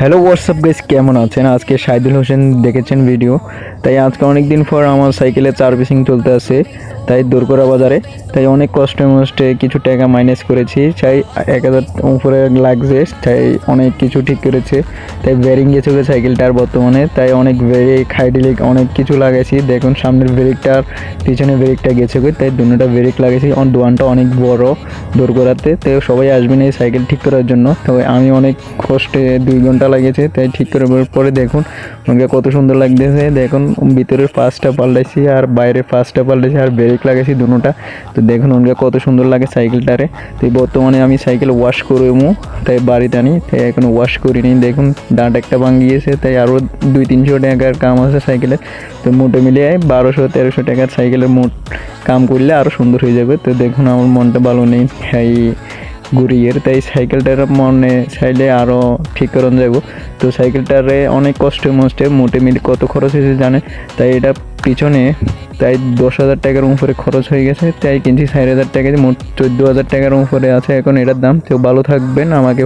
Hello WhatsApp guess কেমন আছেন? আজকে সাইদুল হোসেন দেখেছেন ভিডিও তাই আজকে অনেক দিন পর আমার সাইকেলে সার্ভিসিং চলতে আছে। তাই দোরকোড়া বাজারে। তাই অনেক কষ্টে মষ্টে কিছু টাকা মাইনাস করেছি। চাই এক হাজার উপরে লাগছে। তাই অনেক কিছু ঠিক করেছে। তাই ব্যারিং গেছে সাইকেলটার বর্তমানে। তাই অনেক ব্রেক হাইড্রোলিক অনেক কিছু লাগাইছি। দেখুন সামনের ব্রেকটার পিছনে ব্রেকটা গেছে তাই দুটোটা ব্রেক লাগাইছি। দোয়ানটা অনেক বড় দোরগোড়াতে তাই সবাই আসবেন এই সাইকেল ঠিক করার জন্য। তো আমি অনেক কষ্টে দুই ঘণ্টা লাগিয়েছে। তাই ঠিক করে পরে দেখুন। ওনাকে কত সুন্দর লাগতেছে। দেখুন, ভিতরের ফার্স্টটা পাল্টাইছি আর বাইরে ফার্স্টটা পাল্টাইছি আর ব্রেক লাগাইছি দুটা তো দেখুন ওনাকে কত সুন্দর লাগে সাইকেলটারে। তো বর্তমানে আমি সাইকেল ওয়াশ করব তাই বাড়িতে আনি, তাই এখন ওয়াশ করিনি। দেখুন, দাঁত একটা ভাঙিয়েছে তাই আরও দুই তিনশো টাকার কাম আছে সাইকেলের তো মোটে মিলিয়ে বারোশো, তেরোশো টাকার সাইকেলের মোট কাম করলে আরও সুন্দর হয়ে যাবে। তো দেখুন, আমার মনটা ভালো নেই। এই ঘুরিয়ে তাই সাইকেলটার মনে চাইলে আরও ঠিক করন যাব তো সাইকেলটারে অনেক কষ্টে মষ্টে মোটে মিলে কত খরচ হয়েছে জানে তাই এটা পিছনে, তাই দশ হাজার টাকার উপরে খরচ হয়ে গেছে। তাই কিনছি ষাট হাজার টাকা মোট চোদ্দ হাজার টাকার উপরে আছে। এখন এটার দাম। তো ভালো থাকবেন। আমাকে